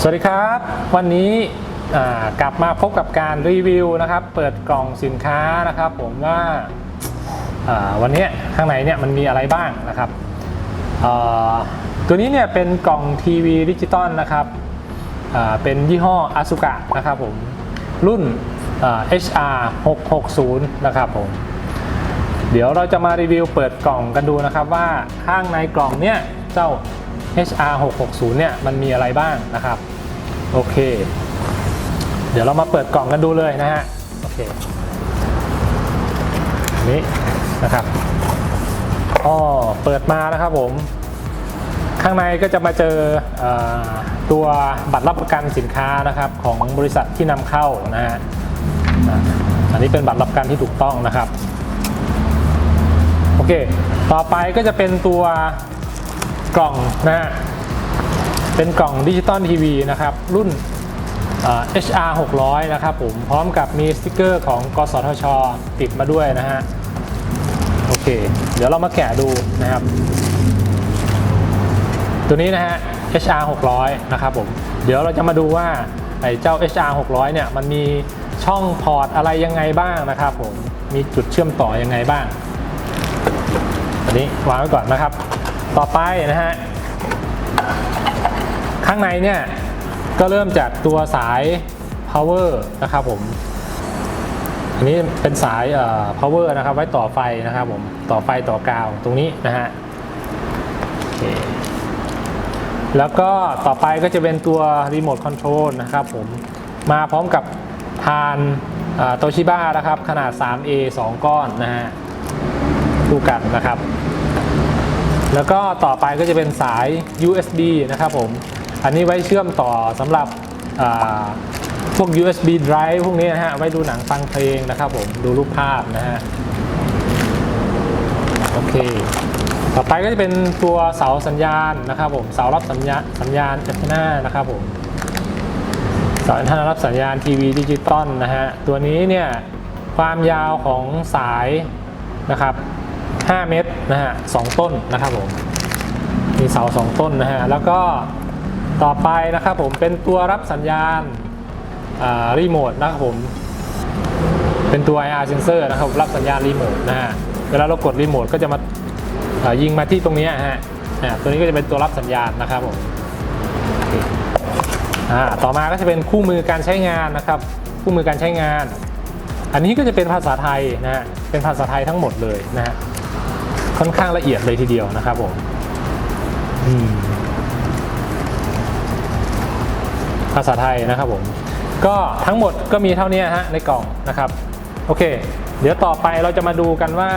สวัสดีครับ วันนี้กลับมาพบกับการรีวิวนะครับ เปิดกล่องสินค้านะครับ ผมว่าวันนี้ข้างในเนี่ยมันมีอะไรบ้างนะครับตัวนี้เนี่ยเป็นกล่องทีวีดิจิตอลนะครับเป็นยี่ห้ออาสุกะนะครับผมรุ่น HR 660นะครับผมเดี๋ยวเราจะมารีวิวเปิดกล่องกันดูนะครับว่าข้างในกล่องเนี่ยเจ้า HR 660เนี่ยมันมีอะไรบ้างนะครับ โอเค เดี๋ยวเรามาเปิดกล่องกันดูเลยนะฮะ โอเคอันนี้นะครับอ๋อเปิดมานะครับผม ข้างในก็จะมาเจออตัวบัตรรับประกันสินค้านะครับ ของบริษัทที่นำเข้านะฮะ อันนี้เป็นบัตรรับประกันที่ถูกต้องนะครับโอเค ต่อไปก็จะเป็นตัวกล่องนะฮะ เป็นกล่องดิจิตอลทีวีนะครับ รุ่น HR 600 นะครับผม พร้อมกับมีสติกเกอร์ของกสทช ติดมาด้วยนะฮะ โอเค เดี๋ยวเรามาแกะดูนะครับ ตัวนี้นะฮะ HR 600 นะครับผม เดี๋ยวเราจะมาดูว่าไอ้เจ้า HR 600 เนี่ย มันมีช่องพอร์ตอะไรยังไงบ้างนะครับผม มีจุดเชื่อมต่อยังไงบ้าง อันนี้วางไว้ก่อนนะครับ ต่อไปนะฮะ ข้างในเนี่ยก็เริ่มจากตัวสาย power นะครับผม อันนี้เป็นสาย power นะครับ ไว้ต่อไฟนะครับผม ต่อไฟต่อกาวตรงนี้นะฮะแล้วก็ต่อไปก็จะเป็นตัวรีโมทคอนโทรลนะครับผม มาพร้อมกับพานโตชิบ้านะครับ ขนาด 3A 2 ก้อนนะฮะคู่กันนะครับ แล้วก็ต่อไปก็จะเป็นสาย USB นะครับผม อันนี้ไว้เชื่อมต่อสำหรับพวก USB drive พวกนี้นะฮะไว้ดูหนังฟังเพลงนะครับผมดูรูปภาพนะฮะโอเค ต่อไปก็จะเป็นตัวเสาสัญญาณนะครับผมเสารับสัญญาณสัญญาณแอนเทนานะครับผมเสาแอนเทนารับสัญญาณทีวีดิจิตอลนะฮะตัวนี้เนี่ยความยาวของสายนะครับ 5 เมตรนะฮะสองต้นนะครับผม มีเสา 2 ต้นนะฮะ แล้วก็ ต่อไปนะครับผมเป็นตัวรับสัญญาณรีโมทนะครับผม เป็นตัว IR sensor นะครับรับสัญญาณรีโมทนะฮะเวลาเรากดรีโมทก็จะมาายิงมาที่ตรงนี้ฮะตัวนี้ก็จะเป็นตัวรับสัญญาณนะครับผมต่อมาก็จะเป็นคู่มือการใช้งานนะครับ คู่มือการใช้งาน อันนี้ก็จะเป็นภาษาไทยนะฮะเป็นภาษาไทยทั้งหมดเลยนะฮะค่อนข้างละเอียดเลยทีเดียวนะครับผมอืม ภาษาไทยนะครับผมก็ทั้งหมดก็มีเท่านี้ฮะในกล่องนะครับโอเค เดี๋ยวต่อไปเราจะมาดูกันว่า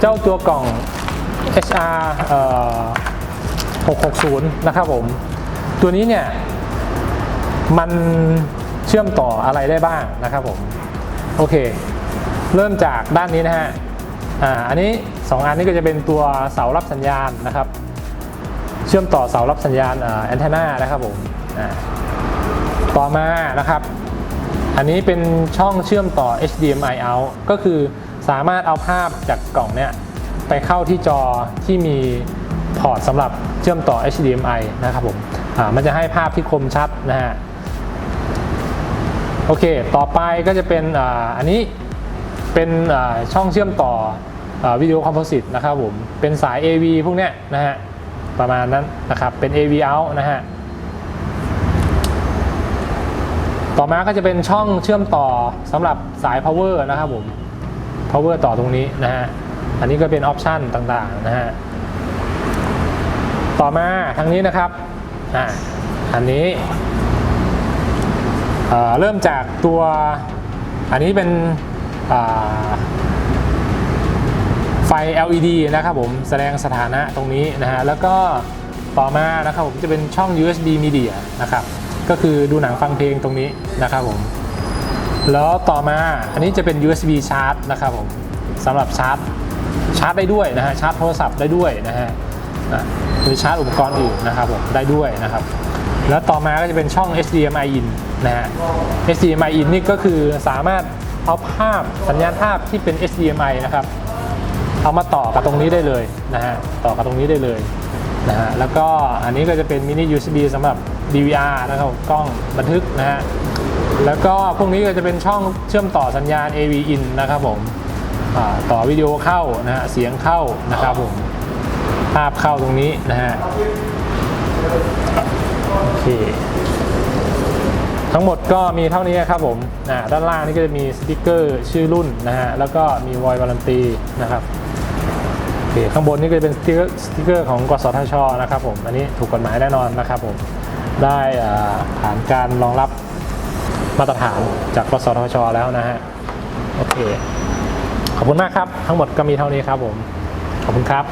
เจ้าตัวกล่อง HR เอ่อ660 นะครับผม ตัวนี้เนี่ย มันเชื่อมต่ออะไรได้บ้างนะครับผม โอเค เริ่มจากด้านนี้นะฮะอ่าอันนี้ 2 อันนี้ก็จะเป็นตัวเสารับสัญญาณนะครับ เชื่อมต่อเสารับสัญญาณแอนเทนานะครับผม ต่อมานะครับ อันนี้เป็นช่องเชื่อมต่อ HDMI out ก็คือสามารถเอาภาพจากกล่องเนี้ยไปเข้าที่จอที่มีพอร์ตสำหรับเชื่อมต่อ HDMI นะครับผมอ่ามันจะให้ภาพที่คมชัดนะฮะโอเค ต่อไปก็จะเป็นอ่าอันนี้เป็นอ่าช่องเชื่อมต่ออวิดีโอคอมโพสิตนะครับผม เป็นสาย AV พวกเนี้ยนะฮะ ประมาณนั้นนะครับ เป็น AV out นะฮะ ต่อมาก็จะเป็นช่องเชื่อมต่อสำหรับสาย power นะครับผม power ต่อตรงนี้นะฮะ อันนี้ก็เป็นออปชันต่างๆนะฮะ ต่อมาทางนี้นะครับ อ่า อันนี้เอ่อเริ่มจากตัว อันนี้เป็นอ่าไฟ LED นะครับผมแสดงสถานะตรงนี้นะฮะ แล้วก็ต่อมานะครับผมจะเป็นช่อง USB Media นะครับ ก็คือดูหนังฟังเพลงตรงนี้นะครับผม แล้วต่อมาอันนี้จะเป็น USB ชาร์จนะครับผมสำหรับชาร์จชาร์จได้ด้วยนะฮะชาร์จโทรศัพท์ได้ด้วยนะฮะหรือชาร์จอุปกรณ์อื่นนะครับผมได้ด้วยนะครับ แล้วต่อมาก็จะเป็นช่อง HDMI in นะฮะ HDMI in นี่ก็คือสามารถเอาภาพสัญญาณภาพที่เป็น HDMI นะครับ เอามาต่อกับตรงนี้ได้เลยนะฮะต่อกับตรงนี้ได้เลย นะฮะแล้วก็อันนี้ก็จะเป็นมินิ USB สำหรับ DVR นะครับกล้องบันทึกนะฮะแล้วก็พวกนี้ก็จะเป็นช่องเชื่อมต่อสัญญาณ AV in นะครับผมต่อวิดีโอเข้านะฮะเสียงเข้านะครับผมภาพเข้าตรงนี้นะฮะโอเคทั้งหมดก็มีเท่านี้ครับผมด้านล่างนี่ก็จะมีสติกเกอร์ชื่อรุ่นนะฮะแล้วก็มีวอยการันตีนะครับ คข้างบนนี่ก็จะเป็นสติกเกอร์สติกเกอร์ของกสทชนะครับผมอันนี้ถูกกฎหมายแน่นอนนะครับผมได้ผ่านการรองรับมาตรฐานจากกสทช แล้วนะฮะโอเค ขอบคุณมากครับ ทั้งหมดก็มีเท่านี้ครับผม ขอบคุณครับ